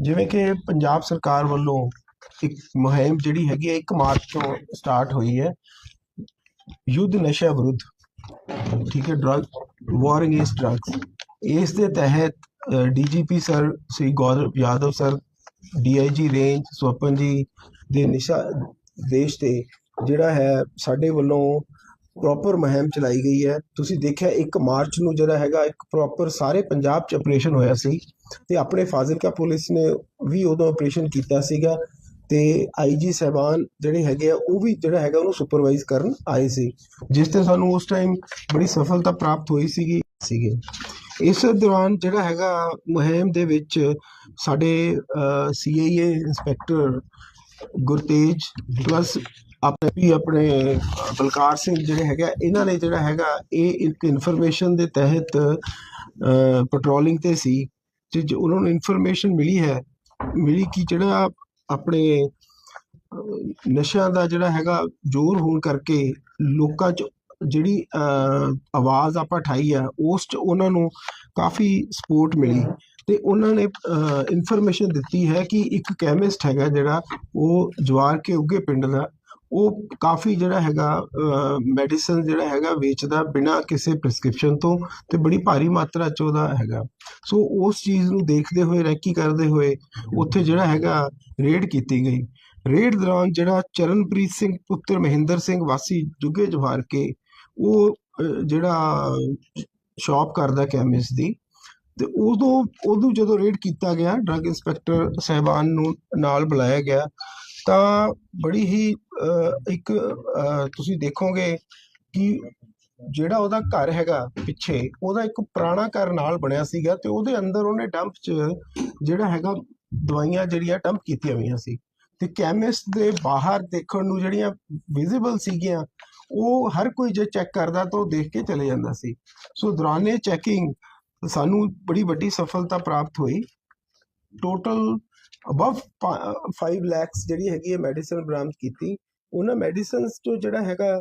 ਜਿਵੇਂ ਕਿ ਪੰਜਾਬ ਸਰਕਾਰ ਵੱਲੋਂ ਇੱਕ ਮੁਹਿੰਮ ਜਿਹੜੀ ਹੈਗੀ ਹੈ 1 ਮਾਰਚ ਤੋਂ ਸਟਾਰਟ ਹੋਈ ਹੈ। ਯੁੱਧ ਨਸ਼ਾ ਵਿਰੁੱਧ, ਠੀਕ ਹੈ ਡਰਗ ਵਾਰ ਅਗੇਂਸਟ ਡਰੱਗਸ ਇਸ ਦੇ ਤਹਿਤ DGP sir Shri Gaurav Yadav sir DIG range Swapan ji ਦੇ ਨਿਸ਼ਾ, ਦੇਸ਼ ਤੇ ਜਿਹੜਾ ਹੈ, ਸਾਡੇ ਵੱਲੋਂ ਪ੍ਰੋਪਰ ਮੁਹਿੰਮ ਚਲਾਈ ਗਈ ਹੈ। ਤੁਸੀਂ ਦੇਖਿਆ 1 ਮਾਰਚ ਨੂੰ ਜਿਹੜਾ ਹੈਗਾ, ਇੱਕ ਪ੍ਰੋਪਰ ਸਾਰੇ ਪੰਜਾਬ 'ਚ ਆਪਰੇਸ਼ਨ ਹੋਇਆ ਸੀ। ਤੇ ਆਪਣੇ ਫਾਜ਼ਿਲਕਾ ਪੁਲਿਸ ਨੇ ਵੀ ਉਦੋਂ ਆਪਰੇਸ਼ਨ ਕੀਤਾ ਸੀਗਾ ਤੇ ਆਈਜੀ ਸਹਿਬਾਨ ਜਿਹੜੇ ਹੈਗੇ ਆ, ਉਹ ਵੀ ਜਿਹੜਾ ਹੈਗਾ ਉਹਨੂੰ ਸੁਪਰਵਾਈਜ਼ ਕਰਨ ਆਏ ਸੀ। ਜਿਸ ਤੇ ਸਾਨੂੰ ਉਸ ਟਾਈਮ ਬੜੀ ਸਫਲਤਾ ਪ੍ਰਾਪਤ ਹੋਈ ਸੀਗੀ, ਸੀਗੇ। ਇਸ ਦੌਰਾਨ ਜਿਹੜਾ ਹੈਗਾ ਮੁਹਿੰਮ ਦੇ ਵਿੱਚ ਸਾਡੇ ਸੀਆਈਏ ਇੰਸਪੈਕਟਰ ਗੁਰਤੇਜ ਪਲੱਸ ਆਪਣੇ ਵੀ ਆਪਣੇ ਬਲਕਾਰ ਸਿੰਘ ਜਿਹੜੇ ਹੈਗਾ ਇਹਨਾਂ ਨੇ ਜਿਹੜਾ ਹੈਗਾ ਇਹ ਇੱਕ ਇਨਫੋਰਮੇਸ਼ਨ ਦੇ ਤਹਿਤ ਪੈਟਰੋਲਿੰਗ ਤੇ ਸੀ। ਜੇ ਉਹਨਾਂ ਨੂੰ ਇਨਫੋਰਮੇਸ਼ਨ ਮਿਲੀ ਹੈ ਮਿਲੀ ਕਿ ਜਿਹੜਾ ਆਪਣੇ ਨਸ਼ਿਆਂ ਦਾ ਜਿਹੜਾ ਹੈਗਾ ਜ਼ੋਰ ਹੋਣ ਕਰਕੇ ਲੋਕਾਂ 'ਚ ਜਿਹੜੀ ਅਹ, ਆਵਾਜ਼ ਆਪਾਂ ਠਾਈ ਆ ਉਸ 'ਚ ਉਹਨਾਂ ਨੂੰ ਕਾਫੀ ਸਪੋਰਟ ਮਿਲੀ। ਤੇ ਉਹਨਾਂ ਨੇ ਇਨਫੋਰਮੇਸ਼ਨ ਦਿੱਤੀ ਹੈ ਕਿ ਇੱਕ ਕੈਮਿਸਟ ਹੈਗਾ ਜਿਹੜਾ ਉਹ ਜਵਾਰ ਕੇ ਉੱਗੇ ਪਿੰਡ ਦਾ ਉਹ ਕਾਫੀ ਜਿਹੜਾ ਹੈਗਾ ਮੈਡੀਸਨ ਜਿਹੜਾ ਹੈਗਾ ਵੇਚਦਾ ਬਿਨਾਂ ਕਿਸੇ ਪ੍ਰਿਸਕ੍ਰਿਪਸ਼ਨ ਤੋਂ ਤੇ ਬੜੀ ਭਾਰੀ ਮਾਤਰਾ ਚ ਉਹਦਾ ਹੈਗਾ। ਸੋ ਉਸ ਚੀਜ਼ ਨੂੰ ਦੇਖਦੇ ਹੋਏ, ਰੈਕੀ ਕਰਦੇ ਹੋਏ ਉੱਥੇ ਜਿਹੜਾ ਹੈਗਾ ਰੇਡ ਕੀਤੀ ਗਈ। ਰੇਡ ਦੌਰਾਨ ਜਿਹੜਾ ਚਰਨਪ੍ਰੀਤ ਸਿੰਘ, ਪੁੱਤਰ ਮਹਿੰਦਰ ਸਿੰਘ ਵਾਸੀ ਜੁਗੇ ਜਵਾਰ ਕੇ, ਉਹ ਜਿਹੜਾ ਸ਼ਾਪ ਕਰਦਾ ਕੈਮਿਸਟ ਦੀ, ਤੇ ਉਦੋਂ ਉਦੋਂ ਜਦੋਂ ਰੇਡ ਕੀਤਾ ਗਿਆ ਡਰੱਗ ਇੰਸਪੈਕਟਰ ਸਹਿਬਾਨ ਨੂੰ ਨਾਲ ਬੁਲਾਇਆ ਗਿਆ ਤਾਂ ਬੜੀ ਹੀ ਇੱਕ ਤੁਸੀਂ ਦੇਖੋਗੇ ਕਿ ਜਿਹੜਾ ਉਹਦਾ ਘਰ ਹੈਗਾ ਪਿੱਛੇ, ਉਹਦਾ ਇੱਕ ਪੁਰਾਣਾ ਘਰ ਨਾਲ ਬਣਿਆ ਸੀਗਾ ਤੇ ਉਹਦੇ ਅੰਦਰ ਉਹਨੇ ਡੰਪ 'ਚ ਜਿਹੜਾ ਹੈਗਾ ਦਵਾਈਆਂ ਜਿਹੜੀਆਂ ਡੰਪ ਕੀਤੀਆਂ ਹੋਈਆਂ ਸੀ। ਤੇ ਕੈਮਿਸਟ ਦੇ ਬਾਹਰ ਦੇਖਣ ਨੂੰ ਜਿਹੜੀਆਂ ਵਿਜ਼ੀਬਲ ਸੀਗੀਆਂ, ਉਹ ਹਰ ਕੋਈ ਜੇ ਚੈੱਕ ਕਰਦਾ ਤਾਂ ਉਹ ਦੇਖ ਕੇ ਚਲੇ ਜਾਂਦਾ ਸੀ। ਸੋ ਦੌਰਾਨੇ ਚੈਕਿੰਗ ਸਾਨੂੰ ਬੜੀ ਵੱਡੀ ਸਫਲਤਾ ਪ੍ਰਾਪਤ ਹੋਈ। ਟੋਟਲ ਅਬਵ 5 ਲੈਕਸ ਜਿਹੜੀ ਹੈਗੀ ਹੈ ਮੈਡੀਸਨ ਬਰਾਮਦ ਕੀਤੀ। ਉਹਨਾਂ ਮੈਡੀਸਨਸ ਤੋਂ ਜਿਹੜਾ ਹੈਗਾ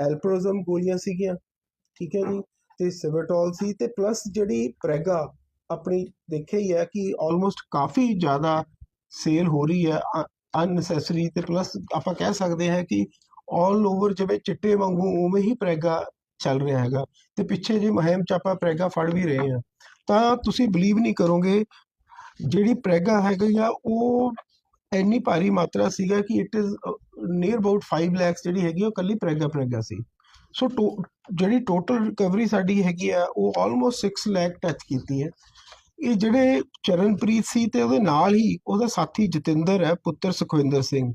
ਐਲਪਰੋਜ਼ਮ ਗੋਲੀਆਂ ਸੀਗੀਆਂ, ਠੀਕ ਹੈ ਜੀ, ਤੇ ਸਿਵਟੋਲ ਸੀ, ਤੇ ਪਲੱਸ ਜਿਹੜੀ ਪ੍ਰੈਗਾ ਆਪਣੀ ਦੇਖਿਆ ਹੀ ਹੈ ਕਿ ਆਲਮੋਸਟ ਕਾਫੀ ਜ਼ਿਆਦਾ ਸੇਲ ਹੋ ਰਹੀ ਹੈ ਅਨਨੈਸੈਸਰੀ ਤੇ ਪਲੱਸ ਆਪਾਂ ਕਹਿ ਸਕਦੇ ਹਾਂ ਕਿ ਆਲ ਓਵਰ ਜਿਵੇਂ ਚਿੱਟੇ ਵਾਂਗੂ ਉਵੇਂ ਹੀ ਪ੍ਰੈਗਾ ਚੱਲ ਰਿਹਾ ਹੈਗਾ। ਤੇ ਪਿੱਛੇ ਜੇ ਮੁਹਿੰਮ ਚ ਆਪਾਂ ਪ੍ਰੈਗਾ ਫੜ ਵੀ ਰਹੇ ਹਾਂ। ਤਾਂ ਤੁਸੀਂ ਬਲੀਵ ਨਹੀਂ ਕਰੋਗੇ ਜਿਹੜੀ ਪ੍ਰੈਗਾ ਹੈਗੀ ਆ ਉਹ ਇੰਨੀ ਭਾਰੀ ਮਾਤਰਾ ਸੀਗਾ ਕਿ it is near about 5 lakhs ਜਿਹੜੀ ਹੈਗੀ, ਉਹ ਕੱਲੀ ਪ੍ਰੈਗਾ ਪ੍ਰੈਗਾ ਸੀ। ਸੋ ਜਿਹੜੀ ਟੋਟਲ ਰਿਕਵਰੀ ਸਾਡੀ ਹੈਗੀ ਆ, ਉਹ ਆਲਮੋਸਟ 6 ਲੈਕ ਟੱਚ ਕੀਤੀ ਹੈ। ਇਹ ਜਿਹੜੇ ਚਰਨਪ੍ਰੀਤ ਸੀ ਤੇ ਉਹਦੇ ਨਾਲ ਹੀ ਉਹਦਾ ਸਾਥੀ ਜਤਿੰਦਰ ਹੈ, ਪੁੱਤਰ ਸੁਖਵਿੰਦਰ ਸਿੰਘ।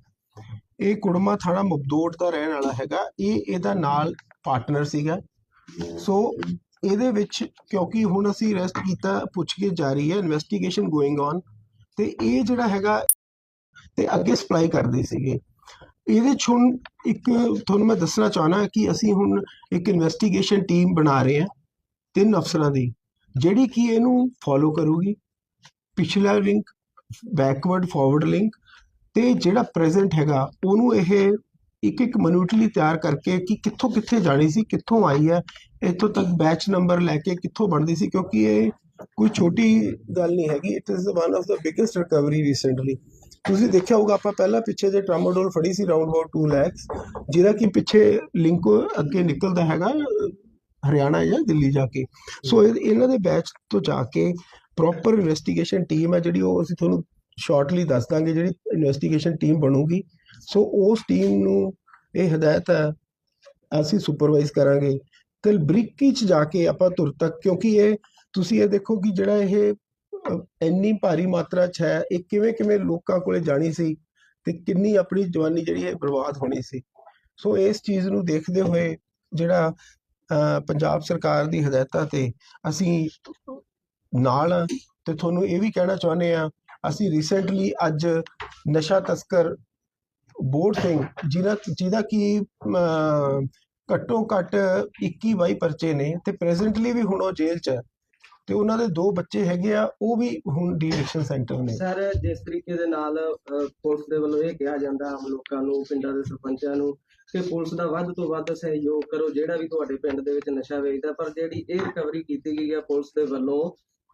ਇਹ ਕੁੜਮਾ ਥਾਣਾ ਮਬਦੋੜ ਦਾ ਰਹਿਣ ਵਾਲਾ ਹੈਗਾ। ਇਹ ਇਹਦਾ ਨਾਲ ਪਾਰਟਨਰ ਸੀਗਾ। ਸੋ ਇਹਦੇ ਵਿੱਚ ਕਿਉਂਕਿ ਹੁਣ ਅਸੀਂ ਅਰੈਸਟ ਕੀਤਾ, ਪੁੱਛਗਿੱਛ ਜਾਰੀ ਹੈ ਇਨਵੈਸਟੀਗੇਸ਼ਨ ਗੋਇੰਗ ਔਨ ਤੇ ਇਹ ਜਿਹੜਾ ਹੈਗਾ ਤੇ ਅੱਗੇ ਸਪਲਾਈ ਕਰਦੇ ਸੀਗੇ। ਇਹਦੇ 'ਚ ਹੁਣ ਇੱਕ ਤੁਹਾਨੂੰ ਮੈਂ ਦੱਸਣਾ ਚਾਹਣਾ ਕਿ ਅਸੀਂ ਹੁਣ ਇੱਕ ਇਨਵੈਸਟੀਗੇਸ਼ਨ ਟੀਮ ਬਣਾ ਰਹੇ ਹਾਂ ਤਿੰਨ ਅਫਸਰਾਂ ਦੀ, ਜਿਹੜੀ ਕਿ ਇਹਨੂੰ ਫੋਲੋ ਕਰੂਗੀ। ਪਿਛਲਾ ਲਿੰਕ ਬੈਕਵਰਡ ਫਾਰਵਰਡ ਲਿੰਕ ਤੇ ਜਿਹੜਾ ਪ੍ਰੈਜ਼ੈਂਟ ਹੈਗਾ, ਉਹਨੂੰ ਇਹ ਇੱਕ ਇੱਕ ਮਿਨੂਟਲੀ ਤਿਆਰ ਕਰਕੇ ਕਿ ਕਿੱਥੋਂ ਕਿੱਥੇ ਜਾਣੀ ਸੀ, ਕਿੱਥੋਂ ਆਈ ਹੈ, ਇੱਥੋਂ ਤੱਕ ਬੈਚ ਨੰਬਰ ਲੈ ਕੇ ਕਿੱਥੋਂ ਬਣਦੀ ਸੀ, ਕਿਉਂਕਿ ਇਹ ਕੋਈ ਛੋਟੀ ਗੱਲ ਨਹੀਂ ਹੈਗੀ it is one of the biggest recovery recently ਤੁਸੀਂ ਦੇਖਿਆ ਹੋਊਗਾ, ਆਪਾਂ ਪਹਿਲਾਂ ਪਿੱਛੇ ਜੇ ਟਰਾਮੋਡੋਲ ਫੜੀ ਸੀ ਰਾਉਂਡ ਅਬਾਊਟ 2 ਲੈਕਸ ਜਿਹਦਾ ਕਿ ਪਿੱਛੇ ਲਿੰਕ ਅੱਗੇ ਨਿਕਲਦਾ ਹੈਗਾ, ਹਰਿਆਣਾ ਜਾਂ ਦਿੱਲੀ ਜਾ ਕੇ। ਸੋ ਇਹ- ਇਹਨਾਂ ਦੇ ਬੈਚ ਤੋਂ ਜਾ ਕੇ ਪ੍ਰੋਪਰ ਇਨਵੈਸਟੀਗੇਸ਼ਨ ਟੀਮ ਹੈ, ਜਿਹੜੀ ਉਹ ਅਸੀਂ ਤੁਹਾਨੂੰ ਸ਼ਾਰਟਲੀ ਦੱਸ ਦਾਂਗੇ ਜਿਹੜੀ ਇਨਵੈਸਟੀਗੇਸ਼ਨ ਟੀਮ ਬਣੂਗੀ। ਸੋ ਉਸ ਟੀਮ ਨੂੰ ਇਹ ਹਦਾਇਤ ਹੈ ਅਸੀਂ ਸੁਪਰਵਾਈਜ਼ ਕਰਾਂਗੇ। ਤੇ ਬਰੀਕੀ ਚ ਜਾ ਕੇ ਆਪਾਂ ਤੁਰ ਤੱਕ ਕਿਉਂਕਿ ਇਹ ਤੁਸੀਂ ਇਹ ਦੇਖੋ ਕਿ ਜਿਹੜਾ ਇਹ ਇੰਨੀ ਭਾਰੀ ਮਾਤਰਾ ਚ ਹੈ ਇਹ ਕਿਵੇਂ ਕਿਵੇਂ ਲੋਕਾਂ ਕੋਲੇ ਜਾਣੀ ਸੀ ਤੇ ਕਿੰਨੀ ਆਪਣੀ ਜਵਾਨੀ ਜਿਹੜੀ ਹੈ ਬਰਬਾਦ ਹੋਣੀ ਸੀ। ਸੋ ਇਸ ਚੀਜ਼ ਨੂੰ ਦੇਖਦੇ ਹੋਏ ਜਿਹੜਾ ਅ, ਪੰਜਾਬ ਸਰਕਾਰ ਦੀ ਹਦਾਇਤਾਂ ਤੇ ਅਸੀਂ ਨਾਲ ਤੇ ਤੁਹਾਨੂੰ ਇਹ ਵੀ ਕਹਿਣਾ ਚਾਹੁੰਦੇ ਆ ਅਸੀਂ ਰੀਸੈਂਟਲੀ ਅੱਜ ਨਸ਼ਾ ਤਸਕਰ ਬੋੜ ਸਿੰਘ ਜਿਹਦਾ ਜਿਹਦਾ ਕਿ ਘੱਟੋ ਘੱਟ 21 22 ਪਰਚੇ ਨੇ ਤੇ ਪ੍ਰੈਜ਼ੈਂਟਲੀ ਵੀ ਹੁਣ ਉਹ ਜੇਲ੍ਹ 'ਚ ਹੈ। ਤੇ ਉਹਨਾਂ ਦੇ ਦੋ ਬੱਚੇ ਹੈਗੇ ਆ, ਉਹ ਵੀ ਹੁਣ ਡੀਐਡਿਕਸ਼ਨ ਸੈਂਟਰ ਨੇ। ਸਰ, ਜਿਸ ਤਰੀਕੇ ਦੇ ਨਾਲ ਪੁਲਿਸ ਦੇ ਵੱਲੋਂ ਇਹ ਕਿਹਾ ਜਾਂਦਾ ਆਮ ਲੋਕਾਂ ਨੂੰ, ਪਿੰਡਾਂ ਦੇ ਸਰਪੰਚਾਂ ਨੂੰ ਕਿ ਪੁਲਿਸ ਦਾ ਵੱਧ ਤੋਂ ਵੱਧ ਸਹਿਯੋਗ ਕਰੋ, ਜਿਹੜਾ ਵੀ ਤੁਹਾਡੇ ਪਿੰਡ ਦੇ ਵਿੱਚ ਨਸ਼ਾ ਵੇਚਦਾ, ਪਰ ਜਿਹੜੀ ਇਹ ਰਿਕਵਰੀ ਕੀਤੀ ਗਈ ਆ ਪੁਲਿਸ ਦੇ ਵੱਲੋਂ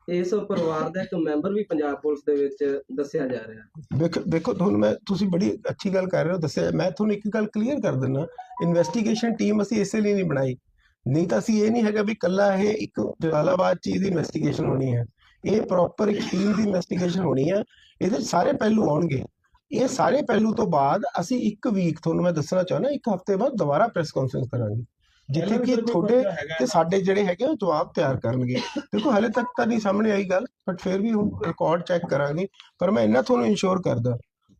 ਇਸ ਪਰਿਵਾਰ ਦਾ ਇੱਕ ਮੈਂਬਰ ਵੀ ਪੰਜਾਬ ਪੁਲਿਸ ਦੇ ਵਿੱਚ ਦੱਸਿਆ ਜਾ ਰਿਹਾ। ਦੇਖੋ ਦੇਖੋ, ਤੁਹਾਨੂੰ ਮੈਂ, ਤੁਸੀਂ ਬੜੀ ਅੱਛੀ ਗੱਲ ਕਰ ਰਹੇ ਹੋ, ਦੱਸਿਆ, ਮੈਂ ਤੁਹਾਨੂੰ ਇੱਕ ਗੱਲ ਕਲੀਅਰ ਕਰ ਦਿੰਦਾ ਇਨਵੈਸਟੀਗੇਸ਼ਨ ਟੀਮ ਅਸੀਂ ਇਸੇ ਲਈ ਨਹੀਂ ਬਣਾਈ। ਨਹੀਂ ਤਾਂ ਅਸੀਂ ਇਹ ਨਹੀਂ ਹੈਗਾ ਵੀ ਕੱਲਾ ਇਹ ਇੱਕ ਜਲਾਲਾਬਾਦ ਚੀਜ਼ ਦੀ ਇਨਵੈਸਟੀਗੇਸ਼ਨ ਹੋਣੀ ਹੈ। ਇਹ ਪ੍ਰੋਪਰ ਇੱਕ ਟੀਮ ਦੀ ਇਨਵੈਸਟੀਗੇਸ਼ਨ ਹੋਣੀ ਹੈ। ਇਹਦੇ ਸਾਰੇ ਪਹਿਲੂ ਆਉਣਗੇ। ਇਹ ਸਾਰੇ ਪਹਿਲੂ ਤੋਂ ਬਾਅਦ ਅਸੀਂ ਇੱਕ ਵੀਕ ਤੁਹਾਨੂੰ ਮੈਂ ਦੱਸਣਾ ਚਾਹੁੰਦਾ, ਇੱਕ ਹਫ਼ਤੇ ਬਾਅਦ ਦੁਬਾਰਾ ਪ੍ਰੈਸ ਕਾਨਫਰੰਸ ਕਰਾਂਗੇ। ਜਿੱਥੇ ਕਿ ਤੁਹਾਡੇ ਤੇ ਸਾਡੇ ਜਿਹੜੇ ਹੈਗੇ ਉਹ ਜਵਾਬ ਤਿਆਰ ਕਰਨਗੇ। ਦੇਖੋ ਹਲੇ ਤੱਕ ਤਾਂ ਨਹੀਂ ਸਾਹਮਣੇ ਆਈ ਗੱਲ ਬਟ ਫਿਰ ਵੀ ਹੁਣ ਰਿਕਾਰਡ ਚੈੱਕ ਕਰਾਂਗੇ। ਪਰ ਮੈਂ ਇਹਨਾਂ ਤੁਹਾਨੂੰ ਇਨਸ਼ੋਰ ਕਰਦਾ।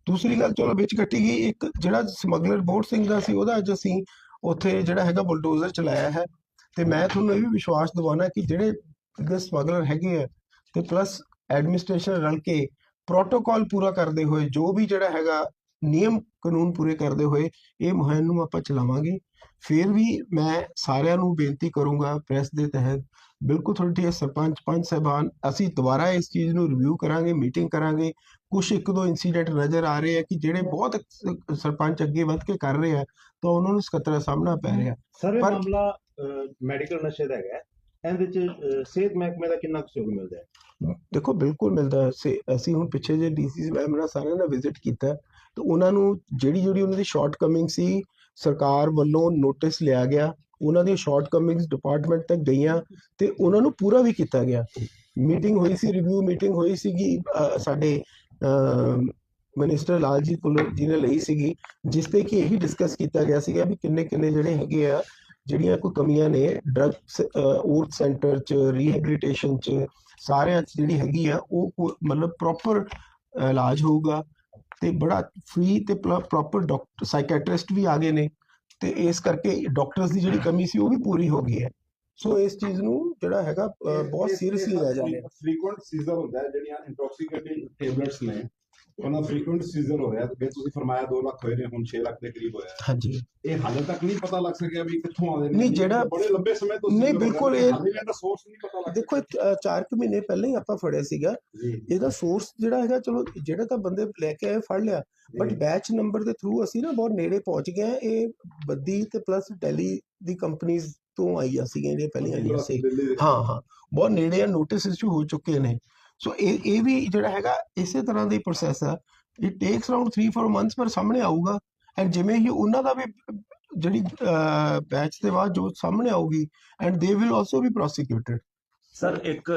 ਦੂਸਰੀ ਗੱਲ ਚਲੋ ਵਿੱਚ ਕੱਟੀ ਗਈ ਇੱਕ ਜਿਹੜਾ ਸਮਗਲਰ ਬੋਟ ਸਿੰਘ ਦਾ ਸੀ ਉਹਦਾ ਅੱਜ ਅਸੀਂ ਉੱਥੇ ਜਿਹੜਾ ਹੈਗਾ ਬੁਲਡੋਜ਼ਰ ਚਲਾਇਆ ਹੈ। ਤੇ ਮੈਂ ਤੁਹਾਨੂੰ ਇਹ ਵੀ ਵਿਸ਼ਵਾਸ ਦਿਵਾਉਣਾ ਕਿ ਜਿਹੜੇ ਬਿਗੇਸਟ ਸਮਗਲਰ ਹੈਗੇ ਆ ਤੇ ਪਲੱਸ ਐਡਮਿਨਿਸਟ੍ਰੇਸ਼ਨ ਰਲ ਕੇ ਪ੍ਰੋਟੋਕਾਲ ਪੂਰਾ ਕਰਦੇ ਹੋਏ ਜੋ ਵੀ ਜਿਹੜਾ ਹੈਗਾ ਨਿਯਮ ਕਾਨੂੰਨ ਪੂਰੇ ਕਰਦੇ ਹੋਏ ਇਹ ਮੁਹਿੰਮ ਨੂੰ ਆਪਾਂ ਚਲਾਵਾਂਗੇ। ਫਿਰ ਵੀ ਮੈਂ ਸਾਰਿਆਂ ਨੂੰ ਬੇਨਤੀ ਕਰੂੰਗਾ ਪ੍ਰੈਸ ਦੇ ਤਹਿਤ ਬਿਲਕੁਲ ਤੁਹਾਡੀ ਸਰਪੰਚ ਪੰਚ ਸਾਹਿਬਾਨ ਅਸੀਂ ਦੁਬਾਰਾ ਇਸ ਚੀਜ਼ ਨੂੰ ਰਿਵਿਊ ਕਰਾਂਗੇ ਮੀਟਿੰਗ ਕਰਾਂਗੇ। ਕੁਝ ਇੱਕ ਦੋ ਇਨਸੀਡੈਂਟ ਨਜ਼ਰ ਆ ਰਹੇ ਆ ਕਿ ਜਿਹੜੇ ਬਹੁਤ ਸਰਪੰਚ ਅੱਗੇ ਵੱਧ ਕੇ ਕਰ ਰਹੇ ਆ ਤਾਂ ਉਹਨਾਂ ਨੂੰ ਸਕਤਰਾ ਸਾਹਮਣਾ ਪੈ ਰਿਹਾ। ਸਰ ਇਹ ਮਾਮਲਾ ਮੈਡੀਕਲ ਨਸ਼ੇ ਦਾ ਹੈਗਾ। ਹੈ। ਇਹਦੇ ਚ ਅਹ, ਸਿਹਤ ਮਹਿਕਮੇ ਦਾ ਕਿੰਨਾ ਸਹਿਯੋਗ ਮਿਲਦਾ ਹੈ? ਦੇਖੋ ਬਿਲਕੁਲ ਮਿਲਦਾ ਅਸੀਂ ਹੁਣ ਪਿੱਛੇ ਜੇ ਡੀਸੀ ਮੈਮ ਨਾਲ ਸਾਰਿਆਂ ਨਾਲ ਵਿਜ਼ਿਟ ਕੀਤਾ। ਤੇ ਉਹਨਾਂ ਨੂੰ ਜਿਹੜੀ ਜਿਹੜੀ ਉਹਨਾਂ ਦੀ ਸ਼ਾਰਟ ਕਮਿੰਗ ਸੀ ਸਰਕਾਰ ਵੱਲੋਂ ਨੋਟਿਸ ਲਿਆ ਗਿਆ, ਉਹਨਾਂ ਦੀਆਂ ਸ਼ਾਰਟ ਕਮਿੰਗਸ ਡਿਪਾਰਟਮੈਂਟ ਤੱਕ ਗਈਆਂ ਤੇ ਉਹਨਾਂ ਨੂੰ ਪੂਰਾ ਵੀ ਕੀਤਾ ਗਿਆ। ਮੀਟਿੰਗ ਹੋਈ ਸੀ ਰਿਵਿਊ ਮੀਟਿੰਗ ਹੋਈ ਸੀਗੀ ਸਾਡੇ ਮਿਨਿਸਟਰ ਲਾਲਜੀਤ ਭੁੱਲਰ ਜੀ ਨੇ ਲਈ ਸੀਗੀ, ਜਿਸ ਤੇ ਕਿ ਇਹੀ ਡਿਸਕਸ ਕੀਤਾ ਗਿਆ ਸੀਗਾ ਵੀ ਕਿੰਨੇ ਕਿੰਨੇ ਜਿਹੜੇ ਹੈਗੇ ਆ, ਜਿਹੜੀਆਂ ਕੋਈ ਕਮੀਆਂ ਨੇ ਡਰਗ ਔਰਤ ਸੈਂਟਰ ਚ ਰੀਹੈਬਿਲਿਟੇਸ਼ਨ ਚ, ਸਾਰਿਆਂ 'ਚ ਜਿਹੜੀ ਹੈਗੀ ਆ, ਉਹ ਮਤਲਬ ਪ੍ਰੋਪਰ ਇਲਾਜ ਹੋਊਗਾ। ਤੇ ਬੜਾ ਫ੍ਰੀ ਤੇ ਪ੍ਰੋਪਰ ਡਾਕਟਰ ਸਾਈਕੈਟ੍ਰਿਸਟ ਵੀ ਆ ਗਏ ਨੇ ਤੇ ਇਸ ਕਰਕੇ ਡਾਕਟਰਸ ਦੀ ਜਿਹੜੀ ਕਮੀ ਸੀ ਉਹ ਵੀ ਪੂਰੀ ਹੋ ਗਈ ਹੈ। ਸੋ ਇਸ ਚੀਜ਼ ਨੂੰ ਜਿਹੜਾ ਹੈਗਾ ਬਹੁਤ ਸੀਰੀਅਸਲੀ ਲਿਆ ਜਾ ਰਿਹਾ ਫ੍ਰੀਕੁਐਂਟ ਸੀਜ਼ਰ ਹੁੰਦਾ ਹੈ ਜਿਹੜੀਆਂ ਇੰਟੌਕਸੀਕੇਟਿੰਗ ਟੈਬਲੇਟਸ ਨੇ ਉਹਨਾਂ ਫ੍ਰੀਕੁਐਂਟ ਸੀਜ਼ਰ ਹੋ ਰਿਹਾ ਤੇ ਤੁਸੀਂ ਫਰਮਾਇਆ 2 ਲੱਖ ਹੋਏ ਨੇ ਹੁਣ 6 ਲੱਖ ਦੇ ਕਰੀਬ ਹੋਇਆ। ਹਾਂਜੀ। ਇਹ ਹਾਲੇ ਤੱਕ ਨਹੀਂ ਪਤਾ ਲੱਗ ਸਕਿਆ ਵੀ ਕਿੱਥੋਂ ਆਉਂਦੇ ਨੇ। ਨਹੀਂ, ਜਿਹੜਾ- ਬੜੇ ਲੰਬੇ ਸਮੇਂ ਤੋਂ ਨਹੀਂ, ਬਿਲਕੁਲ ਇਹ- ਇਹਦਾ ਸੋਰਸ ਨਹੀਂ ਪਤਾ ਲੱਗ ਦੇਖੋ ਇਹ, ਅ, ਚਾਰ ਕੁ ਮਹੀਨੇ ਪਹਿਲਾਂ ਹੀ ਆਪਾਂ ਫੜਿਆ ਸੀਗਾ। ਇਹਦਾ ਸੋਰਸ ਜਿਹੜਾ ਹੈਗਾ ਚਲੋ ਜਿਹੜੇ ਤਾਂ ਬੰਦੇ ਲੈ ਕੇ ਆਏ ਫੜ ਲਿਆ। ਬਟ ਬੈਚ ਨੰਬਰ ਦੇ ਥਰੂ ਅਸੀਂ ਨਾ ਬਹੁਤ ਨੇੜੇ ਪਹੁੰਚ ਗਏ। ਇਹ ਬੱਦੀ ਤੇ ਪਲੱਸ ਦਿੱਲੀ ਦੀ ਕੰਪਨੀਆਂ ਤੋਂ ਆਈਆਂ ਸੀਗੀਆਂ ਜਿਹੜੀਆਂ ਪਹਿਲੀਆਂ ਆਈਆਂ ਸੀ। ਹਾਂ ਹਾਂ। ਬਹੁਤ ਨੇੜੇ ਆ ਨੋਟਿਸ ਇਸ਼ੂ ਹੋ ਚੁੱਕੇ ਨੇ। ਸੋ ਇਹ ਇਹ ਵੀ ਜਿਹੜਾ ਹੈਗਾ, ਇਸੇ ਤਰ੍ਹਾਂ ਦਾ ਹੀ ਪ੍ਰੋਸੈਸ ਆ ਇਟ ਟੇਕਸ ਅਰਾਊਂਡ 3-4 ਮੰਥਸ ਪਰ ਸਾਹਮਣੇ ਆਊਗਾ। ਐਂਡ ਜਿਵੇਂ ਹੀ ਉਹਨਾਂ ਦਾ ਵੀ, ਜਿਹੜੀ ਬੈਚ ਦੇ ਬਾਅਦ ਜੋ ਸਾਹਮਣੇ ਆਊਗੀ and they will also be prosecuted sir ਇੱਕ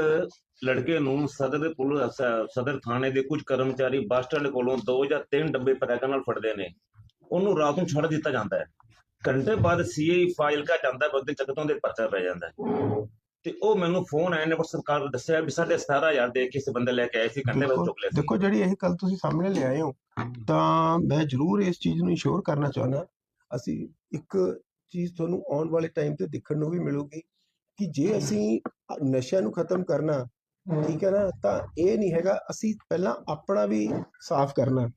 ਲੜਕੇ ਨੂੰ ਸਦਰ ਦੇ ਪੁਲਿਸ ਸਦਰ ਥਾਣੇ ਦੇ ਕੁਝ ਕਰਮਚਾਰੀ ਬੱਸ ਸਟੈਂਡ ਕੋਲੋਂ ਦੋ ਜਾਂ ਤਿੰਨ ਡੱਬੇ ਪੈਰਾਗਾ ਨਾਲ ਫੜਦੇ ਨੇ। ਉਹਨੂੰ ਰਾਤ ਨੂੰ ਛੱਡ ਦਿੱਤਾ ਜਾਂਦਾ ਹੈ। ਘੰਟੇ ਬਾਅਦ ਸੀਆਈ ਫਾਈਲ ਕਾ ਜਾਂਦਾ ਹੈ ਚੱਕਤੋਂ ਦੇ ਪਰਚਾ ਪੈ ਜਾਂਦਾ ਤੇ ਉਹ ਮੈਨੂੰ ਫੋਨ ਆਇਆ ਨੇ ਪਰ ਸਰਕਾਰ ਨੇ ਦੱਸਿਆ ਵੀ ਸਾਡੇ 17000 ਦੇ ਕੇ ਇਸ ਬੰਦੇ ਲੈ ਕੇ ਆਏ ਸੀ ਬਾਅਦ ਦੇਖੋ ਚੁੱਕ ਲਿਆ ਸੀ। ਦੇਖੋ ਜਿਹੜੀ ਇਹ ਗੱਲ ਤੁਸੀਂ ਸਾਹਮਣੇ ਲਿਆਏ ਹੋ ਤਾਂ ਮੈਂ ਜ਼ਰੂਰ ਇਸ ਚੀਜ਼ ਨੂੰ ਇਨਸ਼ੋਰ ਕਰਨਾ ਚਾਹੁੰਦਾ। ਅਸੀਂ ਇੱਕ ਚੀਜ਼ ਤੁਹਾਨੂੰ ਆਉਣ ਵਾਲੇ ਟਾਈਮ ਤੇ ਦੇਖਣ ਨੂੰ ਵੀ ਮਿਲੂਗੀ ਕਿ ਜੇ ਅਸੀਂ ਨਸ਼ਿਆਂ ਨੂੰ ਖਤਮ ਕਰਨਾ ਠੀਕ ਹੈ ਨਾ ਤਾਂ ਇਹ ਨਹੀਂ ਹੈਗਾ ਅਸੀਂ ਪਹਿਲਾਂ ਆਪਣਾ ਵੀ ਸਾਫ਼ ਕਰਨਾ।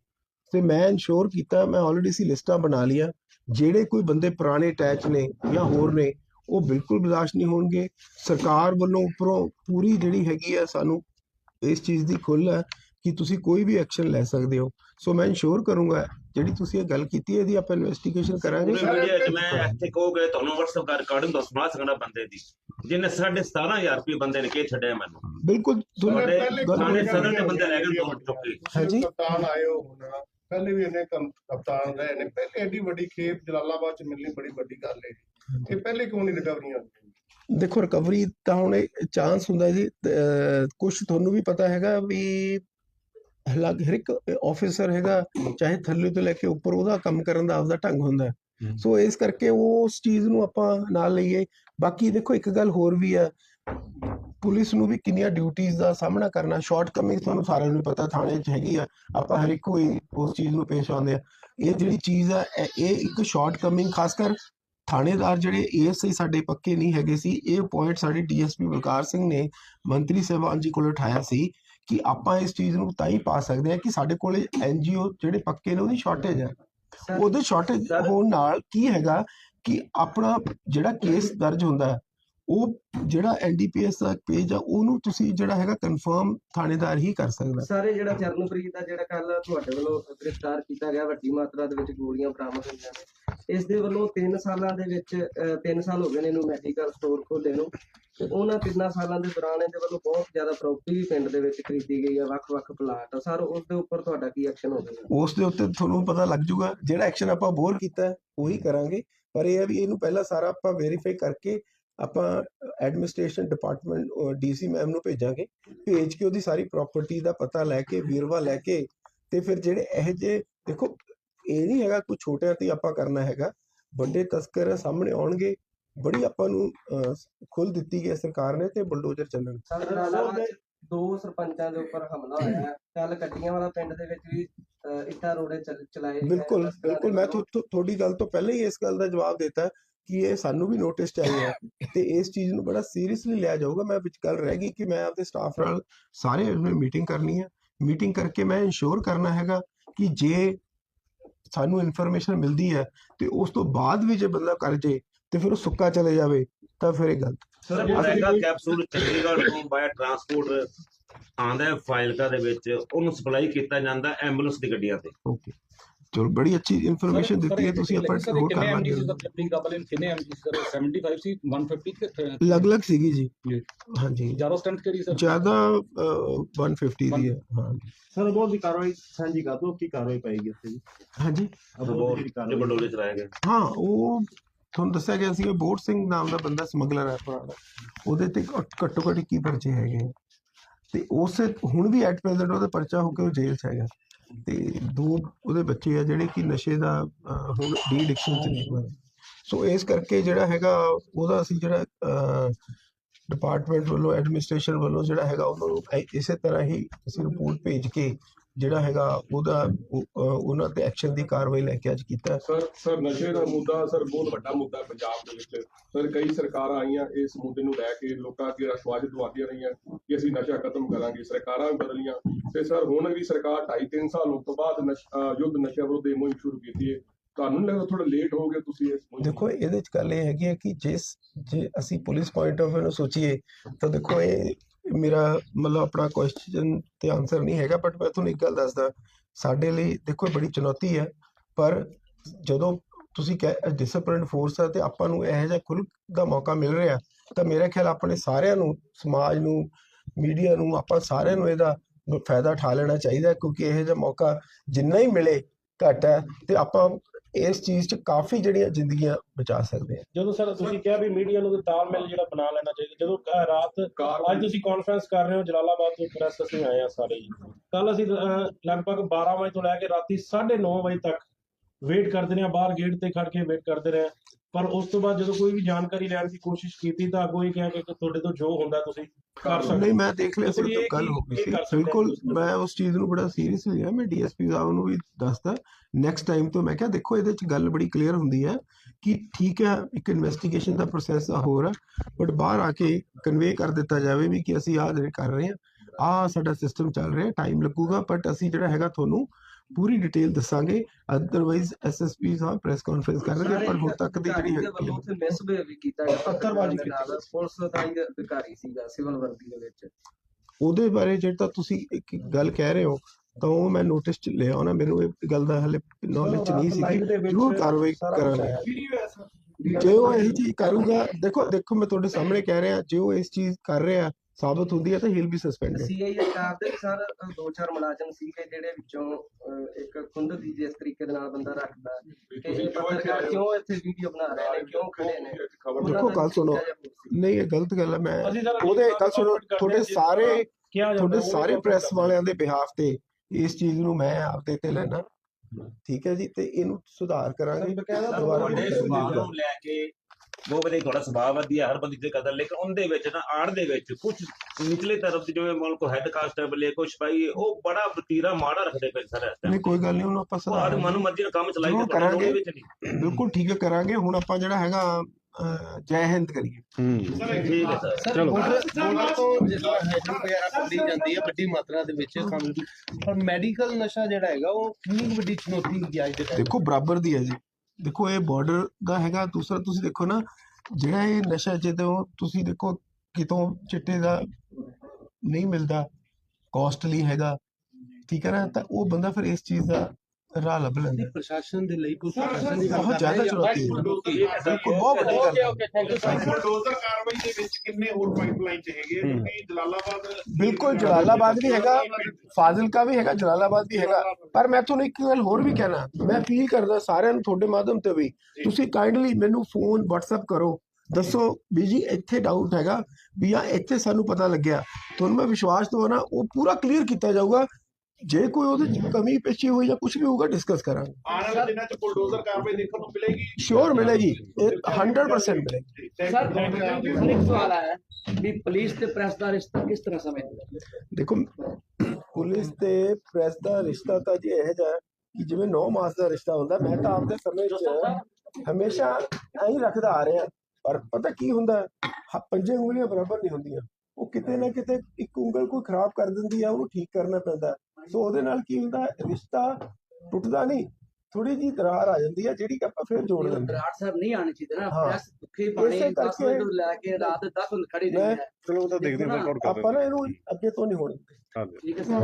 ਤੇ ਮੈਂ ਇਨਸ਼ੋਰ ਕੀਤਾ ਮੈਂ ਆਲਰੇਡੀ ਸੀ ਲਿਸਟਾਂ ਬਣਾ ਲਈਆਂ ਜਿਹੜੇ ਕੋਈ ਬੰਦੇ ਪੁਰਾਣੇ ਅਟੈਚ ਨੇ ਜਾਂ ਹੋਰ ਨੇ ਉਹ ਬਿਲਕੁਲ ਬਰਦਾਸ਼ਤ ਨਹੀਂ ਹੋਣਗੇ। ਸਰਕਾਰ ਵੱਲੋਂ ਉੱਪਰੋਂ ਪੂਰੀ ਜਿਹੜੀ ਹੈਗੀ ਆ ਸਾਨੂੰ ਇਸ ਚੀਜ਼ ਦੀ ਖੁੱਲ੍ਹ ਹੈ ਕਿ ਤੁਸੀਂ ਕੋਈ ਵੀ ਐਕਸ਼ਨ ਲੈ ਸਕਦੇ ਹੋ। ਸੋ ਮੈਂ ਇਨਸ਼ੋਰ ਕਰੂੰਗਾ ਜਿਹੜੀ ਤੁਸੀਂ ਇਹ ਗੱਲ ਕੀਤੀ ਹੈ ਇਹਦੀ ਆਪਾਂ ਇਨਵੈਸਟੀਗੇਸ਼ਨ ਕਰਾਂਗੇ। ਮੀਡੀਆ 'ਚ ਮੈਂ ਇੱਥੇ ਕਹੋਗੇ ਤੁਹਾਨੂੰ WhatsApp ਕਰ ਰਿਕਾਰਡਿੰਗ ਤੋਂ ਸੁਣਾ ਸਕਦਾ ਬੰਦੇ ਦੀ। ਜਿਹਨੇ 17500 ਰੁਪਏ ਬੰਦੇ ਨੇ ਕੇ ਛੱਡਿਆ ਮੈਨੂੰ। ਬਿਲਕੁਲ ਤੁਹਾਨੂੰ ਤੁਹਾਡੇ ਗੱਲ- ਥਾਣੇ ਸਦਰ ਦੇ ਬੰਦੇ ਲੈ ਗਏ ਦੋ ਚੁੱਕ ਕੇ। ਹਾਂਜੀ। ਕਪਤਾਨ ਹੋ ਹੁਣ ਪਹਿਲੇ ਵੀ ਇਹਨੇ ਕਮ- ਕਪਤਾਨ ਰਹੇ ਨੇ। ਪਹਿਲੇ ਐਡੀ ਵੱਡੀ ਖੇਪ ਜਲਾਲਾਬਾਦ ਚ ਮਿਲਣੀ ਬੜੀ ਵੱਡੀ ਗੱਲ ਹੈ। ਇਹ ਪਹਿਲੇ ਕਿਉਂ ਨਹੀਂ ਰਿਕਵਰੀਆਂ? ਦੇਖੋ ਰਿਕਵਰੀ ਤਾਂ ਹੁਣ ਚਾਂਸ ਹੁੰਦਾ ਜੀ ਕੁਝ ਤੁਹਾਨੂੰ ਵੀ ਪਤਾ ਹੈਗਾ ਵੀ ਅਲੱਗ ਹਰ ਇੱਕ ਆਫੀਸਰ ਹੈਗਾ ਚਾਹੇ ਥੱਲੇ ਤੋਂ ਲੈ ਕੇ ਉੱਪਰ ਉਹਦਾ ਕੰਮ ਕਰਨ ਦਾ ਆਪਦਾ ਢੰਗ ਹੁੰਦਾ। ਸੋ ਇਸ ਕਰਕੇ ਉਹ ਉਸ ਚੀਜ਼ ਨੂੰ ਆਪਾਂ ਨਾਲ ਲਈਏ ਬਾਕੀ ਦੇਖੋ ਇੱਕ ਗੱਲ ਹੋਰ ਵੀ ਹੈ ਪੁਲਿਸ ਨੂੰ ਵੀ ਕਿੰਨੀਆਂ ਡਿਊਟੀਆਂ ਦਾ ਸਾਹਮਣਾ ਕਰਨਾ ਸ਼ਾਰਟ ਕਮਿੰਗ ਤੁਹਾਨੂੰ ਸਾਰਿਆਂ ਨੂੰ ਪਤਾ ਥਾਣੇ 'ਚ ਹੈਗੀ ਆ ਆਪਾਂ ਹਰ ਇੱਕ ਕੋਈ ਉਸ ਚੀਜ਼ ਨੂੰ ਪੇਸ਼ ਆਉਂਦੇ ਆ ਇਹ ਜਿਹੜੀ ਚੀਜ਼ ਆ ਇਹ ਇੱਕ ਸ਼ਾਰਟ ਕਮਿੰਗ ਖਾਸ ਕਰ ਥਾਣੇਦਾਰ ਜਿਹੜੇ ਏਐਸਆਈ ਸਾਡੇ ਪੱਕੇ ਨਹੀਂ ਹੈਗੇ ਸੀ ਇਹ ਪੁਆਇੰਟ ਸਾਡੇ ਡੀਐਸਪੀ ਬਲਕਾਰ ਸਿੰਘ ਨੇ ਮੰਤਰੀ ਸਾਹਿਬਾਨ ਜੀ ਕੋਲ ਉਠਾਇਆ ਸੀ ਕਿ ਆਪਾਂ ਇਸ ਚੀਜ਼ ਨੂੰ ਤਾਂ ਹੀ ਪਾ ਸਕਦੇ ਹਾਂ ਕਿ ਸਾਡੇ ਕੋਲੇ ਐਨਜੀਓ ਜਿਹੜੇ ਪੱਕੇ ਨੇ ਉਹਦੀ ਸ਼ਾਰਟੇਜ ਹੈ। ਉਹਦੇ ਸ਼ਾਰਟੇਜ ਸਰ- ਹੋਣ ਨਾਲ ਕੀ ਹੈਗਾ ਕਿ ਆਪਣਾ ਜਿਹੜਾ ਕੇਸ ਦਰਜ ਹੁੰਦਾ ਹੈ, ਉਹ ਜਿਹੜਾ ਐਨਡੀਪੀਐਸ ਦਾ ਪੇਜ ਆ ਉਹਨੂੰ ਤੁਸੀਂ ਜਿਹੜਾ ਹੈਗਾ ਕਨਫਰਮ ਥਾਣੇਦਾਰ ਹੀ ਕਰ ਸਕਦਾ। ਸਾਰੇ ਜਿਹੜਾ ਚਰਨਪ੍ਰੀਤ ਦਾ ਜਿਹੜਾ ਕੱਲ ਤੁਹਾਡੇ ਵੱਲੋਂ ਗ੍ਰਿਫਤਾਰ ਕੀਤਾ ਗਿਆ ਵੱਡੀ ਮਾਤਰਾ ਦੇ ਵਿੱਚ ਗੋਲੀਆਂ ਬਰਾਮਦ ਹੋਈਆਂ ਨੇ। ਇਸ ਦੇ ਵੱਲੋਂ 3 ਸਾਲਾਂ ਦੇ ਵਿੱਚ 3 ਸਾਲ ਹੋ ਗਏ ਨੇ ਇਹਨੂੰ ਮੈਡੀਕਲ ਸਟੋਰ ਖੋਲ੍ਹੇ ਨੂੰ। ਤੇ ਉਹਨਾਂ ਤਿੰਨਾਂ ਸਾਲਾਂ ਦੇ ਦੌਰਾਨ ਇਹਦੇ ਵੱਲੋਂ ਬਹੁਤ ਜ਼ਿਆਦਾ ਪ੍ਰਾਪਰਟੀ ਵੀ ਪਿੰਡ ਦੇ ਵਿੱਚ ਖਰੀਦੀ ਗਈ ਹੈ ਵੱਖ-ਵੱਖ ਪਲਾਟ ਸਰ ਉਸ ਦੇ ਉੱਪਰ ਤੁਹਾਡਾ ਕੀ ਐਕਸ਼ਨ ਹੋਵੇਗਾ ਉਸ ਦੇ ਉੱਤੇ ਤੁਹਾਨੂੰ ਪਤਾ ਲੱਗ ਜਾਊਗਾ ਜਿਹੜਾ ਐਕਸ਼ਨ ਆਪਾਂ ਬੋਰ ਕੀਤਾ ਉਹੀ ਕਰਾਂਗੇ। ਪਰ ਇਹ ਹੈ ਵੀ ਇਹਨੂੰ ਪਹਿਲਾਂ ਸਾਰਾ ਆਪਾਂ ਵੈਰੀਫਾਈ ਕਰਕੇ ਆਪਾਂ ਐਡਮਿਨਿਸਟ੍ਰੇਸ਼ਨ ਡਿਪਾਰਟਮੈਂਟ ਡੀਸੀ ਮੈਮ ਨੂੰ ਭੇਜਾਂਗੇ ਭੇਜ ਕੇ ਉਹਦੀ ਸਾਰੀ ਪ੍ਰਾਪਰਟੀ ਦਾ ਪਤਾ ਲੈ ਕੇ ਵੇਰਵਾ ਲੈ ਕੇ ਤੇ ਫਿਰ ਜਿਹੜੇ ਇਹ ਜੇ ਦੇਖੋ ਇਹ ਨਹੀਂ ਹੈਗਾ ਕੋਈ ਛੋਟਿਆਂ ਤੇ ਆਪਾਂ ਕਰਨਾ ਹੈਗਾ। ਵੱਡੇ ਤਸਕਰ ਸਾਹਮਣੇ ਆਉਣਗੇ ਬੜੀ ਆਪਾਂ ਨੂੰ ਖੁੱਲ੍ਹ ਦਿੱਤੀ ਗਈ ਹੈ ਸਰਕਾਰ ਨੇ ਤੇ ਬੁਲਡੋਜ਼ਰ ਚੱਲਣ। ਦੋ ਸਰਪੰਚਾਂ ਦੇ ਉੱਪਰ ਹਮਲਾ ਹੋਇਆ ਹੈ। ਕੱਲ ਕੱਟੀਆਂ ਵਾਲਾ ਪਿੰਡ ਦੇ ਵਿੱਚ ਵੀ ਇੱਟਾਂ ਰੋੜੇ ਚੱਲ- ਚਲਾਏ ਬਿਲਕੁਲ ਬਿਲਕੁਲ ਮੈਂ ਤੁਹਾਡੀ ਗੱਲ ਤੋਂ ਪਹਿਲਾਂ ਹੀ ਇਸ ਗੱਲ ਦਾ ਜਵਾਬ ਦਿੱਤਾ। ਕਿ ਇਹ ਸਾਨੂੰ ਵੀ ਨੋਟਿਸ ਚਾਹੀਦਾ ਹੈ ਤੇ ਇਸ ਚੀਜ਼ ਨੂੰ ਬੜਾ ਸੀਰੀਅਸਲੀ ਲਿਆ ਜਾਊਗਾ। ਮੈਂ ਵਿੱਚ ਗੱਲ ਰਹਿ ਗਈ ਕਿ ਮੈਂ ਆਪਦੇ ਸਟਾਫ ਨਾਲ ਸਾਰੇ ਮੀਟਿੰਗ ਕਰਨੀ ਹੈ। ਮੀਟਿੰਗ ਕਰਕੇ ਮੈਂ ਇਨਸ਼ੋਰ ਕਰਨਾ ਹੈਗਾ ਕਿ ਜੇ ਸਾਨੂੰ ਇਨਫੋਰਮੇਸ਼ਨ ਮਿਲਦੀ ਹੈ ਤੇ ਉਸ ਤੋਂ ਬਾਅਦ ਵੀ ਜੇ ਬੰਦਾ ਕਰ ਜੇ ਤੇ ਫਿਰ ਉਹ ਸੁੱਕਾ ਚਲੇ ਜਾਵੇ ਤਾਂ ਫਿਰ ਇਹ ਗਲਤ। ਸਰ ਬਰੈਗਾ ਕੈਪਸੂਲ ਚੰਡੀਗੜ੍ਹ ਤੋਂ ਬਾਇਆ ਟਰਾਂਸਪੋਰਟ ਆਂਦਾ ਫਾਈਲਕਾ ਦੇ ਵਿੱਚ ਉਹਨੂੰ ਸਪਲਾਈ ਕੀਤਾ ਜਾਂਦਾ ਐਂਬੂਲੈਂਸ ਦੀ ਗੱਡੀਆਂ ਤੇ। ਓਕੇ ਚਲੋ ਬੜੀ ਅੱਛੀ ਇਨਫੋਰਮੇਸ਼ਨ ਦਿੱਤੀ ਹੈ ਤੁਸੀਂ ਆਪਾਂ ਹੋਰ ਕਿੰਨੇ ਕਰ ਲਾਂਗੇ। ਟ੍ਰਿਪਲਿੰਗ ਕਪਲ ਕਿੰਨੇ ਐਮਡੀ ਸਰ 75 ਸੀ 150 ਕਿ th- ਅਲੱਗ-ਅਲੱਗ ਸੀਗੀ ਜੀ। ਜੀ। ਹਾਂਜੀ। ਜ਼ਿਆਦਾ ਸਟੈਂਟ ਕਿਹੜੀ ਸਰ ਜ਼ਿਆਦਾ ਅਹ, 150 ਦੀ ਹੈ ਹਾਂ। ਸਰ ਬਹੁਤ ਦੀ ਕਾਰਵਾਈ ਸਾਂਝੀ ਕਰ ਦੋ ਕੀ ਕਾਰਵਾਈ ਪਾਏਗੀ ਉੱਥੇ ਜੀ। ਹਾਂਜੀ। ਕਾਰਵਾਈ ਬਡੋਲੇ ਚਲਾਇਆ ਗਿਆ ਹਾਂ ਉਹ ਤੁਹਾਨੂੰ ਦੱਸਿਆ ਗਿਆ ਸੀ ਬੋਟ ਸਿੰਘ ਨਾਮ ਦਾ ਬੰਦਾ ਸਮਗਲਰ ਹੈ ਪੁਰਾਣਾ ਉਹਦੇ ਤੇ ਘੱਟ- ਘੱਟੋ ਕੀ ਪਰਚੇ ਹੈਗੇ। ਤੇ ਉਸੇ ਹੁਣ ਵੀ ਐਟ ਪ੍ਰੈਜ਼ੈਂਟ ਉਹਦਾ ਪਰਚਾ ਹੋ ਕੇ ਉਹ ਜੇਲ੍ਹ 'ਚ ਹੈਗਾ। ਤੇ ਦੋ ਉਹਦੇ ਬੱਚੇ ਆ ਜਿਹੜੇ ਕਿ ਨਸ਼ੇ ਦਾ ਹੁਣ ਡੀ ਐਡਿਕਸ਼ਨ 'ਚ ਨੇ। ਸੋ ਇਸ ਕਰਕੇ ਜਿਹੜਾ ਹੈਗਾ ਉਹਦਾ ਅਸੀਂ ਜਿਹੜਾ ਡਿਪਾਰਟਮੈਂਟ ਵੱਲੋਂ ਐਡਮਿਨਿਸਟ੍ਰੇਸ਼ਨ ਵੱਲੋਂ ਜਿਹੜਾ ਹੈਗਾ ਉਹਨਾਂ ਨੂੰ ਇਸੇ ਤਰ੍ਹਾਂ ਹੀ ਅਸੀਂ ਰਿਪੋਰਟ ਭੇਜ ਕੇ ਜਿਹੜਾ ਹੈਗਾ ਉਹਦਾ ਉਹਨਾਂ ਤੇ ਐਕਸ਼ਨ ਦੀ ਕਾਰਵਾਈ ਲੈ ਕੇ ਅੱਜ ਕੀਤਾ। ਸਰ ਸਰ, ਨਸ਼ੇ ਦਾ ਮੁੱਦਾ ਸਰ ਬਹੁਤ ਵੱਡਾ ਮੁੱਦਾ ਪੰਜਾਬ ਦੇ ਵਿੱਚ। ਸਰ, ਕਈ ਸਰਕਾਰਾਂ ਆਈਆਂ ਇਸ ਮੁੱਦੇ ਨੂੰ ਲੈ ਕੇ, ਲੋਕਾਂ ਅੱਗੇ ਆਸ਼ਵਾਸ ਦਵਾਉਂਦੀਆਂ ਰਹੀਆਂ ਕਿ ਅਸੀਂ ਨਸ਼ਾ ਖਤਮ ਕਰਾਂਗੇ, ਸਰਕਾਰਾਂ ਵੀ ਬਦਲੀਆਂ। ਤੇ ਸਰ, ਹੁਣ ਵੀ ਸਰਕਾਰ 2.5 3 ਸਾਲ ਤੋਂ ਬਾਅਦ ਯੁੱਧ ਨਸ਼ਾ ਵਿਰੁੱਧ ਮੁਹਿੰਮ ਸ਼ੁਰੂ ਕੀਤੀ ਹੈ ਤੁਹਾਨੂੰ ਲੱਗਦਾ ਥੋੜਾ ਲੇਟ ਹੋ ਗਏ ਤੁਸੀਂ ਇਸ ਦੇਖੋ, ਇਹਦੇ ਚ ਗੱਲ ਇਹ ਹੈਗੀ ਹੈ ਕਿ ਜਿਸ, ਜੇ ਅਸੀਂ ਪੁਲਿਸ ਪੁਆਇੰਟ ਆਫ ਨੂੰ ਸੋਚੀਏ, ਤਾਂ ਦੇਖੋ ਇਹ ਮੇਰਾ ਮਤਲਬ ਆਪਣਾ ਕੁਐਸਚਨ ਤੇ ਆਨਸਰ ਨਹੀਂ ਹੈਗਾ ਬਟ ਮੈਂ ਤੁਹਾਨੂੰ ਇੱਕ ਗੱਲ ਦੱਸਦਾ। ਸਾਡੇ ਲਈ ਦੇਖੋ ਬੜੀ ਚੁਣੌਤੀ ਹੈ, ਪਰ ਜਦੋਂ ਤੁਸੀਂ ਡਿਸਪਲਿਨਡ ਫੋਰਸ ਹੈ ਤੇ ਆਪਾਂ ਨੂੰ ਇਹੋ ਜਿਹਾ ਖੁੱਲ੍ਹ ਦਾ ਮੌਕਾ ਮਿਲ ਰਿਹਾ, ਤਾਂ ਮੇਰਾ ਖਿਆਲ ਆਪਣੇ ਸਾਰਿਆਂ ਨੂੰ, ਸਮਾਜ ਨੂੰ ਮੀਡੀਆ ਨੂੰ, ਆਪਾਂ ਸਾਰਿਆਂ ਨੂੰ ਇਹਦਾ ਫਾਇਦਾ ਉਠਾ ਲੈਣਾ ਚਾਹੀਦਾ ਕਿਉਂਕਿ ਇਹੋ ਜਿਹਾ ਮੌਕਾ ਜਿੰਨਾ ਹੀ ਮਿਲੇ ਘੱਟ ਹੈ, ਤੇ ਆਪਾਂ ਇਸ ਚੀਜ਼ 'ਚ ਕਾਫੀ ਜਿਹੜੀਆਂ ਜ਼ਿੰਦਗੀਆਂ ਬਚਾ ਸਕਦੇ ਹਾਂ ਜਦੋਂ ਸਰ ਤੁਸੀਂ ਕਿਹਾ ਵੀ ਮੀਡੀਆ ਨੂੰ ਤਾਲਮੇਲ ਜਿਹੜਾ ਬਣਾ ਲੈਣਾ ਚਾਹੀਦਾ ਜਦੋਂ ਰਾਤ ਅੱਜ ਤੁਸੀਂ ਕਾਨਫਰੰਸ ਕਰ ਰਹੇ ਹੋ ਜਲਾਲਾਬਾਦ ਤੋਂ ਪ੍ਰੈਸ ਅਸੀਂ ਆਏ ਆ ਸਾਰੇ ਜੀ। ਕੱਲ ਅਸੀਂ ਅਹ, ਲਗਭਗ 12 ਵਜੇ ਤੋਂ ਲੈ ਕੇ ਰਾਤੀ 9:30 ਵਜੇ ਤੱਕ ਵੇਟ ਕਰਦੇ ਰਹੇ ਹਾਂ, ਬਾਹਰ ਗੇਟ ਤੇ ਖੜ ਕੇ ਵੇਟ ਕਰਦੇ ਰਹੇ ਹਾਂ। ਪਰ ਉਸ ਤੋਂ ਬਾਅਦ ਜਦੋਂ ਕੋਈ ਵੀ ਜਾਣਕਾਰੀ ਲੈਣ ਦੀ ਕੋਸ਼ਿਸ਼ ਕੀਤੀ ਤਾਂ ਅੱਗੋਂ ਇਹ ਕਿਹਾ ਕਿ ਤੁਹਾਡੇ ਤੋਂ ਜੋ ਹੁੰਦਾ ਤੁਸੀਂ ਕਰ ਸਕਦੇ ਨਹੀਂ ਮੈਂ ਦੇਖ ਲਿਆ ਸੀ ਗੱਲ ਹੋ ਗਈ ਸੀ। ਬਿਲਕੁਲ। ਮੈਂ ਉਸ ਚੀਜ਼ ਨੂੰ ਬੜਾ ਸੀਰੀਅਸ ਲਿਆ ਮੈਂ ਡੀਐਸਪੀ ਸਾਹਿਬ ਨੂੰ ਵੀ ਦੱਸਦਾ। ਨੈਕਸਟ ਟਾਈਮ ਤੋਂ ਮੈਂ ਕਿਹਾ ਦੇਖੋ ਇਹਦੇ 'ਚ ਗੱਲ ਬੜੀ ਕਲੀਅਰ ਹੁੰਦੀ ਹੈ ਕਿ ਠੀਕ ਹੈ ਇੱਕ ਇਨਵੈਸਟੀਗੇਸ਼ਨ ਦਾ ਪ੍ਰੋਸੈਸ ਹੋਰ ਹੈ ਬਟ ਬਾਹਰ ਆ ਕੇ ਕਨਵੇ ਕਰ ਦਿੱਤਾ ਜਾਵੇ ਵੀ ਕਿ ਅਸੀਂ ਆਹ ਜਿਹੜੇ ਕਰ ਰਹੇ ਹਾਂ ਆਹ ਸਾਡਾ ਸਿਸਟਮ ਚੱਲ ਰਿਹਾ ਟਾਈਮ ਲੱਗੂਗਾ ਬਟ ਅਸੀਂ ਜਿਹੜਾ ਹੈਗਾ ਤੁਹਾਨੂੰ ਪੂਰੀ ਡਿਟੇਲ ਦੱਸਾਂਗੇ। ਅਦਰਵਾਈਜ਼ ਐਸਐਸਪੀ ਸਾਹਿਬ ਪ੍ਰੈਸ ਕਾਨਫਰੰਸ ਕਰਨਗੇ ਪਰ ਹੁਣ ਤੱਕ ਦੀ ਜਿਹੜੀ ਹੈਗੀ ਹੈ। ਉੱਥੇ ਵੀ ਕੀਤਾ ਗਿਆ। ਪੱਥਰਬਾਜ਼ੀ ਨਾਲ। ਪੁਲਿਸ ਦਾ ਹੀ ਅਧਿਕਾਰੀ ਸੀਗਾ ਸਿਵਲ ਵਰਦੀ ਦੇ ਵਿੱਚ। ਉਹਦੇ ਬਾਰੇ ਜਿਹੜਾ ਤੁਸੀਂ ਇੱਕ ਗੱਲ ਕਹਿ ਰਹੇ ਹੋ ਤਾਂ ਉਹ ਮੈਂ ਨੋਟਿਸ ਚ ਲਿਆ ਨਾ ਮੈਨੂੰ ਇਹ ਗੱਲ ਦਾ ਹਲੇ ਨੌਲੇਜ ਨਹੀਂ ਸੀ ਜ਼ਰੂਰ ਕਾਰਵਾਈ ਕਰਾਂਗੇ। ਜੇ ਉਹ ਇਹ ਚੀਜ਼ ਕਰੂਗਾ ਦੇਖੋ ਦੇਖੋ ਮੈਂ ਤੁਹਾਡੇ ਸਾਹਮਣੇ ਕਹਿ ਰਿਹਾ ਜੇ ਉਹ ਇਸ ਚੀਜ਼ ਕਰ ਰਿਹਾ ਸਾਬਤ ਹੁੰਦੀ ਹੈ ਤਾਂ ਹੀਲ ਵੀ ਸਸਪੈਂਡਡ ਸੀਆਈਏ ਦੇ ਵੀ ਸਰ ਦੋ ਚਾਰ ਮੁਲਾਜ਼ਮ ਸੀਗੇ ਜਿਹੜੇ ਵਿੱਚੋਂ ਅਹ, ਇੱਕ ਖੁੰਦ ਦੀ ਜਿਸ ਤਰੀਕੇ ਦੇ ਨਾਲ ਬੰਦਾ ਰੱਖਦਾ ਕਿ ਇਹ ਕਿਉਂ ਇੱਥੇ ਪੱਤਰਕਾਰ? ਕਿਉਂ ਇੱਥੇ ਵੀਡੀਓ ਬਣਾ ਰਹੇ ਨੇ ਕਿਉਂ ਖੜੇ ਨੇ ਖਬਰ ਉਹਨਾਂ ਦੇਖੋ ਦਾ ਗੱਲ ਸੁਣੋ। ਸੀ। ਨਹੀਂ ਇਹ ਗਲਤ ਗੱਲ ਹੈ ਮੈਂ ਅਸੀਂ ਸਰ ਉਹਦੇ ਗੱਲ ਸੁਣੋ ਤੁਹਾਡੇ ਸਾਰੇ ਕਿਹਾ ਤੁਹਾਡੇ ਸਾਰੇ ਪ੍ਰੈਸ। ਵਾਲਿਆਂ ਦੇ ਬਿਹਾਫ ਤੇ ਇਸ ਚੀਜ਼ ਨੂੰ ਮੈਂ ਆਪਦੇ ਤੇ ਲੈਣਾ ਠੀਕ ਹੈ ਜੀ ਤੇ ਇਹਨੂੰ ਸੁਧਾਰ ਕਰਾਂਗੇ ਦੁਬਾਰਾ ਵੱਡੇ ਨਹੀਂ ਸੁਭਾਅ ਕਰਾਂਗੇ। ਨੂੰ ਲੈ ਕੇ ਬਹੁਤ ਵਧੀਆ ਤੁਹਾਡਾ ਸੁਭਾਅ ਵਧੀਆ ਹਰ ਬੰਦੇ ਦੀ ਕਦਰ ਲੇਕਿਨ ਉਹਦੇ ਵਿੱਚ ਨਾ ਆੜ ਦੇ ਵਿੱਚ ਕੁਝ ਨਿਚਲੇ ਤਰਫ ਦੇ ਜਿਵੇਂ ਮਨ ਕੋ ਹੈਡ ਕਾਂਸਟੇਬਲ ਹੈ ਕੁਝ ਭਾਈ ਉਹ ਬੜਾ ਵਤੀਰਾ ਮਾੜਾ ਰੱਖਦੇ ਪਏ ਸਰ ਇਸ ਨਹੀਂ ਕੋਈ ਗੱਲ ਨਹੀਂ ਉਹਨੂੰ ਆਪਾਂ ਸੁਧਾਰ ਮਨ ਮਰਜ਼ੀ ਨਾਲ ਕੰਮ ਚਲਾਈ ਕਰਾਂਗੇ। ਉਹਦੇ ਵਿੱਚ ਨਹੀਂ। ਬਿਲਕੁਲ ਠੀਕ ਕਰਾਂਗੇ। ਹੁਣ ਆਪਾਂ ਜਿਹੜਾ ਹੈਗਾ ਜੈ ਹਿੰਦ ਕਰੀਏ। ਠੀਕ ਹੈ ਸਰ। ਚਲੋ। ਉਹਨਾਂ ਤੋਂ ਤਰ੍ਹਾਂ ਹੈਡਿੰਗ ਵਗੈਰਾ ਪਕੜੀ ਜਾਂਦੀ ਹੈ ਵੱਡੀ ਮਾਤਰਾ ਦੇ ਵਿੱਚ ਕੰਮ ਪਰ ਮੈਡੀਕਲ ਨਸ਼ਾ ਜਿਹੜਾ ਹੈਗਾ ਉਹ ਕਿੰਨੀ ਵੱਡੀ ਚੁਣੌਤੀ ਹੈ ਅੱਜ ਦੇ ਟਾਈਮ ਦੇਖੋ ਬਰਾਬਰ ਦੀ ਹੈ ਜੀ। ਦੇਖੋ, ਇਹ ਬਾਰਡਰ ਦਾ ਹੈਗਾ। ਦੂਸਰਾ, ਤੁਸੀਂ ਦੇਖੋ ਨਾ, ਜਿਹੜਾ ਇਹ ਨਸ਼ਾ ਜਦੋਂ ਤੁਸੀਂ ਦੇਖੋ ਕਿਤੋਂ ਚਿੱਟੇ ਦਾ ਨਹੀਂ ਮਿਲਦਾ ਕੋਸਟਲੀ ਹੈਗਾ, ਠੀਕ ਹੈ ਨਾ, ਤਾਂ ਉਹ ਬੰਦਾ ਫਿਰ ਇਸ ਚੀਜ਼ ਦਾ ਰਾਹ ਲੱਭ ਲੈਂਦੇ ਪ੍ਰਸ਼ਾਸਨ ਦੇ ਲਈ ਕੋਈ ਪ੍ਰਸ਼ਾਸਨ ਦੀ ਬਹੁਤ ਜ਼ਿਆਦਾ। ਚੁਣੌਤੀ ਹੈ। ਬਿਲਕੁਲ ਬਹੁਤ ਵੱਡੀ ਗੱਲ ਹੈ ਓਕੇ ਥੈਂਕ ਯੂ ਬੁਲਡੋਜ਼ਰ ਕਾਰਵਾਈ ਦੇ ਵਿੱਚ ਕਿੰਨੇ ਹੋਰ ਪਾਈਪਲਾਈਨ ਚ ਹੈਗੇ? ਕਿਉਂਕਿ ਜਲਾਲਾਬਾਦ ਬਿਲਕੁਲ ਜਲਾਲਾਬਾਦ ਵੀ ਹੈਗਾ ਫਾਜ਼ਿਲਕਾ ਵੀ ਹੈਗਾ ਜਲਾਲਾਬਾਦ ਵੀ ਹੈਗਾ। ਪਰ ਮੈਂ ਤੁਹਾਨੂੰ ਇੱਕ ਗੱਲ ਹੋਰ ਵੀ ਕਹਿਣਾ ਮੈਂ ਅਪੀਲ ਕਰਦਾ ਸਾਰਿਆਂ ਨੂੰ ਤੁਹਾਡੇ ਮਾਧਿਅਮ ਤੇ ਵੀ। ਤੁਸੀਂ ਕਾਈਂਡਲੀ ਮੈਨੂੰ ਫੋਨ WhatsApp ਕਰੋ। ਦੱਸੋ ਵੀ ਜੀ ਇੱਥੇ ਡਾਊਟ ਹੈਗਾ ਵੀ ਆ ਇੱਥੇ ਸਾਨੂੰ ਪਤਾ ਲੱਗਿਆ। ਤੁਹਾਨੂੰ ਮੈਂ ਵਿਸ਼ਵਾਸ ਦਵਾਨਾ ਉਹ ਪੂਰਾ ਕਲੀਅਰ ਕੀਤਾ ਜਾਊਗਾ ਜੇ ਕੋਈ ਉਹਦੇ ਚ ਕਮੀ ਪੇਸ਼ੀ ਹੋਈ ਜਾਂ ਕੁਝ ਵੀ ਹੋਊਗਾ ਡਿਸਕਸ ਕਰਾਂਗੇ। ਆਉਣ ਵਾਲੇ ਦਿਨਾਂ ਚ ਬੁਲਡੋਜ਼ਰ ਕਾਰਵਾਈ ਦੇਖਣ ਨੂੰ ਮਿਲੇਗੀ? ਸ਼ੋਰ ਮਿਲੇਗੀ। ਇਹ 100% ਮਿਲੇਗੀ। ਸਰ ਸਰ ਇੱਕ ਸਵਾਲ ਆਇਆ ਵੀ ਪੁਲਿਸ ਤੇ ਪ੍ਰੈਸ ਦਾ ਰਿਸ਼ਤਾ ਕਿਸ ਤਰ੍ਹਾਂ ਸਮਝਦੇ ਦੇਖੋ ਪੁਲਿਸ ਤੇ ਪ੍ਰੈਸ ਦਾ ਰਿਸ਼ਤਾ ਤਾਂ ਜੀ ਇਹ ਹੈ ਕਿ ਜਿਵੇਂ 9 ਮਾਸ ਦਾ ਰਿਸ਼ਤਾ ਹੁੰਦਾ ਮੈਂ ਤਾਂ ਆਪਦੇ ਸਮੇਂ 'ਚ ਹਮੇਸ਼ਾ ਐਂ ਰੱਖਦਾ ਆ ਰਿਹਾ। ਪਰ ਪਤਾ ਕੀ ਹੁੰਦਾ ਪੰਜੇ ਉਂਗਲੀਆਂ ਬਰਾਬਰ ਨਹੀਂ ਹੁੰਦੀਆਂ। ਉਹ ਕਿਤੇ ਨਾ ਕਿਤੇ ਇੱਕ ਉਂਗਲ ਕੋਈ ਖਰਾਬ ਕਰ ਦਿੰਦੀ ਹੈ ਉਹਨੂੰ ਠੀਕ ਕਰਨਾ ਪੈਂਦਾ। ਸੋ ਉਹਦੇ ਨਾਲ ਕੀ ਹੁੰਦਾ? ਰਿਸ਼ਤਾ ਟੁੱਟਦਾ ਨਹੀਂ ਥੋੜੀ ਜੀ ਦਰਾਰ ਆ ਜਾਂਦੀ ਹੈ ਜਿਹੜੀ ਕਿ ਆਪਾਂ ਫਿਰ ਜੋੜ ਲੈਂਦੇ ਹਾਂ। ਬਰਾੜ ਸਾਹਿਬ ਨਹੀਂ ਆਣੀ ਚਾਹੀਦੀ ਨਾ। ਪ੍ਰੈਸ ਭੁੱਖੀ ਪਾਣੀ ਇਸੇ 10 ਕਰਕੇ- ਵਜੇ ਤੋਂ ਲੈ ਕੇ ਰਾਤ 10 ਵਜੇ ਖੜੀ ਰਹੀ ਮੈਂ- ਹੈ ਚਲੋ ਉਹ ਤਾਂ ਦੇਖਦੇ ਹਾਂ ਦੇਖੋ ਆਪਾਂ ਨਾ ਇਹਨੂੰ ਅੱਗੇ ਤੋਂ ਨਹੀਂ ਹੋਣੀ ਠੀਕ ਹੈ ਸਰ